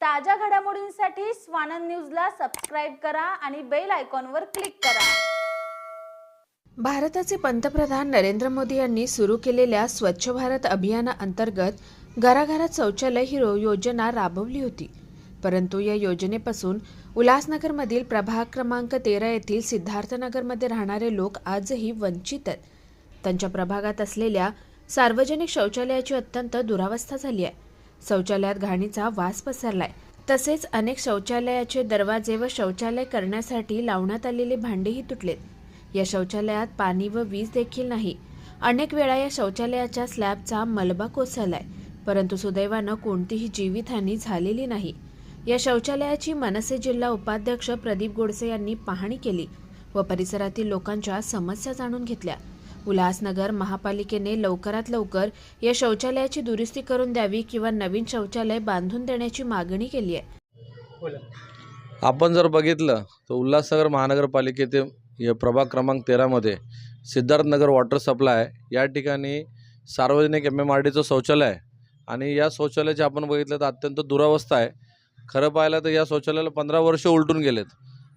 ताज्या घडामोडींसाठी स्वानंद न्यूजला सबस्क्राईब करा आणि बेल आयकॉनवर क्लिक करा. भारताचे पंतप्रधान नरेंद्र मोदी यांनी सुरू केलेल्या स्वच्छ भारत अभियानाअंतर्गत घराघरात शौचालय ही योजना राबवली होती. परंतु या योजनेपासून उल्हासनगरमधील प्रभाग क्रमांक तेरा येथील सिद्धार्थनगरमध्ये राहणारे लोक आजही वंचित आहेत. त्यांच्या प्रभागात असलेल्या सार्वजनिक शौचालयाची अत्यंत दुरावस्था झाली आहे. शौचालयात घाणीचा वास पसरलाय. तसेच अनेक शौचालयाचे दरवाजे व शौचालय करण्यासाठी लावण्यात आलेले भांडेही तुटलेत. या शौचालयात पाणी व वीज देखील नाही. अनेक वेळा या शौचालयाच्या स्लॅबचा मलबा कोसळलाय परंतु सुदैवानं कोणतीही जीवितहानी झालेली नाही. या शौचालयाची मनसे जिल्हा उपाध्यक्ष प्रदीप गोडसे यांनी पाहणी केली व परिसरातील लोकांच्या समस्या जाणून घेतल्या. उल्हासनगर महापालिकेने लवकरात लवकर या शौचालयाची दुरुस्ती करून द्यावी किंवा नवीन शौचालय बांधून देण्याची मागणी केली आहे. आपण जर बघितलं तर उल्हासनगर महानगरपालिकेचे हे प्रभाग क्रमांक तेरामध्ये सिद्धार्थनगर वॉटर सप्लाय या ठिकाणी सार्वजनिक एम एम आर डीचं शौचालय आहे. आणि या शौचालयाची आपण बघितलं तर अत्यंत दुरावस्था आहे. खरं पाहिलं तर या शौचालयाला पंधरा वर्ष उलटून गेलेत.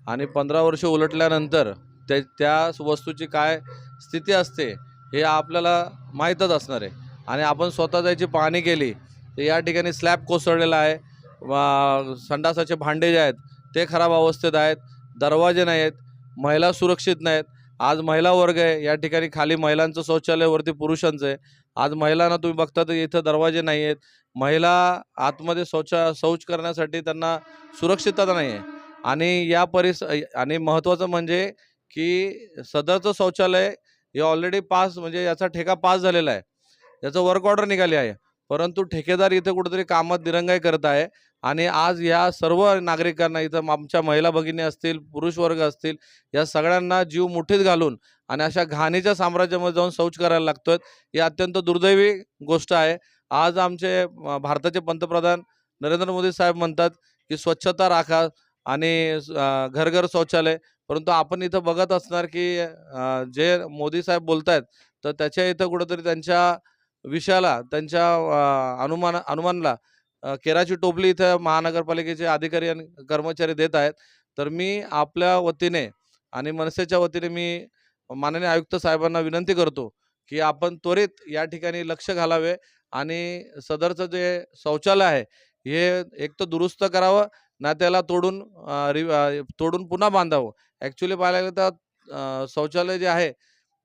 आणि पंधरा वर्ष उलटल्यानंतर त्या त्या वस्तूची काय स्थिती असते हे आपल्याला माहीतच असणार आहे. आणि आपण स्वतः त्याची पाहणी केली तर या ठिकाणी स्लॅब कोसळलेला आहे. वा संडासाचे भांडे जे आहेत ते खराब अवस्थेत आहेत दरवाजे नाही आहेत महिला सुरक्षित नाहीत. आज महिला वर्ग आहे या ठिकाणी खाली महिलांचं शौचालय वरती पुरुषांचं आहे. आज महिलांना तुम्ही बघता तर इथं दरवाजे नाही आहेत. महिला आतमध्ये शौचा शौच करण्यासाठी त्यांना सुरक्षितता नाही आहे. आणि या परिस आणि महत्त्वाचं म्हणजे की सदरचं शौचालय हे ऑलरेडी पास म्हणजे याचा ठेका पास झालेला आहे. याचं वर्क ऑर्डर निघाली आहे. परंतु ठेकेदार इथं कुठेतरी कामात दिरंगाई करत आहे आणि आज या सर्व नागरिकांना इथं आमच्या महिला भगिनी असतील पुरुष वर्ग असतील या सगळ्यांना जीव मुठीत घालून आणि अशा घाणीच्या साम्राज्यामध्ये जाऊन शौच करायला लागतोय ही अत्यंत दुर्दैवी गोष्ट आहे. आज आमचे भारताचे पंतप्रधान नरेंद्र मोदी साहेब म्हणतात की स्वच्छता राखा आणि घरघर घर घर शौचालय परंतु आपण इथं बघत असणार की जे मोदी साहेब बोलत आहेत तर त्याच्या इथं कुठंतरी त्यांच्या विषयाला त्यांच्या अनुमान अनुमानला केराची टोपली इथं महानगरपालिकेचे अधिकारी आणि कर्मचारी देत आहेत. तर मी आपल्या वतीने आणि मनसेच्या वतीने मी माननीय आयुक्त साहेबांना विनंती करतो की आपण त्वरित या ठिकाणी लक्ष घालावे आणि सदरचं जे शौचालय आहे हे एक तर दुरुस्त करावं ना त्याला तोडून रि तोडून पुन्हा बांधावं. ॲक्च्युली पाहायला गेलं तर शौचालय जे आहे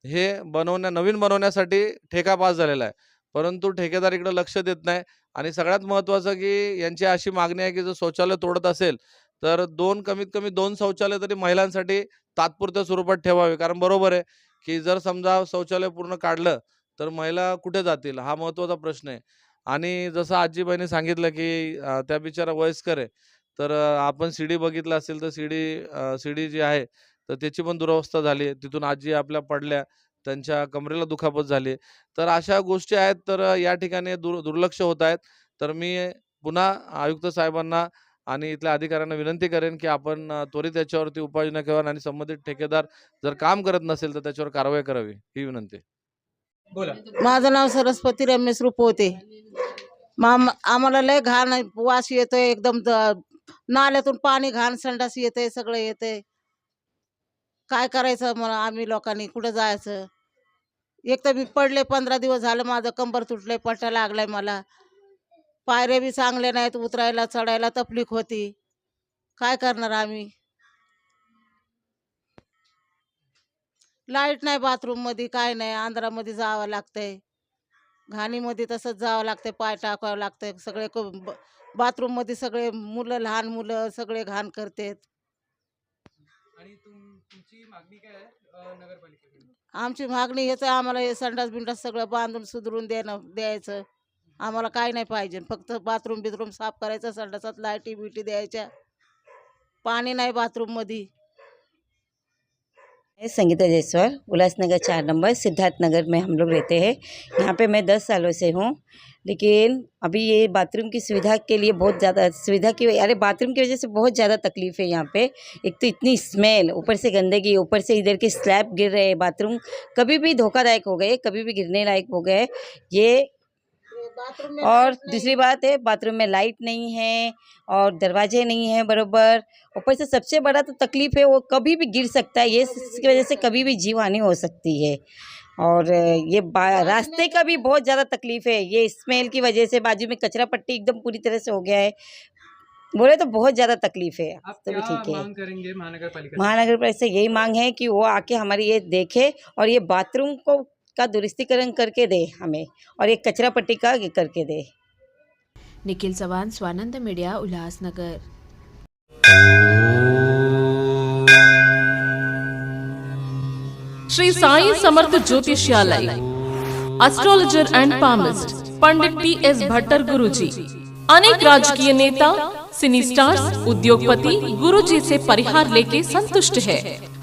हे बनवण्या नवीन बनवण्यासाठी ठेका पास झालेला आहे. परंतु ठेकेदारीकडं लक्ष देत नाही. आणि सगळ्यात महत्त्वाचं की यांची अशी मागणी आहे की जर शौचालय तोडत असेल तर दोन कमीत कमी दोन शौचालय तरी महिलांसाठी तात्पुरत्या स्वरूपात ठेवावे. कारण बरोबर आहे की जर समजा शौचालय पूर्ण काढलं तर महिला कुठे जातील? हा महत्त्वाचा प्रश्न आहे. आणि जसं आजीबाईने सांगितलं की त्या बिचारा वयस्कर आहे. तर आपण शिडी बघितलं असेल तर शिडी शिडी जी आहे तर त्याची पण दुरवस्था झाली तिथून आजी आपल्या पडल्या त्यांच्या कमरेला दुखापत झाली तर अशा गोष्टी आहेत तर या ठिकाणी दुर दुर्लक्ष होत आहेत. तर मी पुन्हा आयुक्त साहेबांना आणि इथल्या अधिकाऱ्यांना विनंती करेन की आपण त्वरित याच्यावरती उपाययोजना कराव्या आणि संबंधित ठेकेदार जर काम करत नसेल तर त्याच्यावर कारवाई करावी ही विनंती. बोला. माझं नाव सरस्वती रमेश रुपवते. माम आम्हाला लय घाण वास येतोय एकदम नाल्यातून पाणी घाण संडास येते सगळं येते. काय करायचं मला आम्ही लोकांनी? कुठं जायचं? एक तर मी पडले पंधरा दिवस झालं माझं कंबर तुटले पट्टा लागलाय मला. पायऱ्या बी चांगले नाहीत उतरायला चढायला तकलीफ होती. काय करणार आम्ही? लाइट नाही बाथरूममध्ये काय नाही. आंध्रामध्ये जावं लागतंय. घाणीमध्ये तसंच जावं लागतंय पाय टाकावं लागतंय सगळे बाथरूममध्ये सगळे मुलं लहान मुलं सगळे घाण करतात. आणि तुम तुमची मागणी काय आहे अ, नगरपालिकेकडून? आमची मागणी हेच आहे आम्हाला हे संडास बिंडास सगळं बांधून सुधरून देणं द्यायचं. आम्हाला काय नाही पाहिजे फक्त बाथरूम बिथरूम साफ करायचं संडासात लाईटी बिटी द्यायच्या. पाणी नाही बाथरूममध्ये मैं संगीता जायसवाल, उल्लासनगर चार नंबर, सिद्धार्थ नगर में हम लोग रहते हैं। यहाँ पे मैं दस सालों से हूँ, लेकिन अभी ये बाथरूम की सुविधा के लिए बहुत ज़्यादा, सुविधा की अरे बाथरूम की वजह से बहुत ज़्यादा तकलीफ़ है यहाँ पे। एक तो इतनी स्मेल, ऊपर से गंदगी, ऊपर से इधर के स्लैब गिर रहे हैं बाथरूम। कभी भी धोखादायक हो गए, कभी भी गिरने लायक हो गए, ये और दूसरी बात है बाथरूम में लाइट नहीं है और दरवाजे नहीं हैं बरोबर। ऊपर से सबसे बड़ा तो तकलीफ़ है वो कभी भी गिर सकता है ये इसकी वजह से कभी भी जीव हानि हो सकती है। और ये रास्ते का भी बहुत ज़्यादा तकलीफ़ है ये स्मेल की वजह से बाजू में कचरा पट्टी एकदम पूरी तरह से हो गया है। बोले तो बहुत ज़्यादा तकलीफ़ है आप तो भी ठीक है। महानगर पालिका महानगर पालिका से यही मांग है कि वो आके हमारी ये देखे और ये बाथरूम को का दुरुस्तीकरण करके दे हमें और एक कचरा पट्टी का करके दे। Nikhil Chavan Swanand media Ulhasnagar. Shri Sai Samarth Jyotishalay astrologer and palmist Pandit T S Bhattar Guruji. अनेक राजकीय नेता सिनी स्टार्स उद्योगपति गुरुजी से परिहार लेके संतुष्ट है।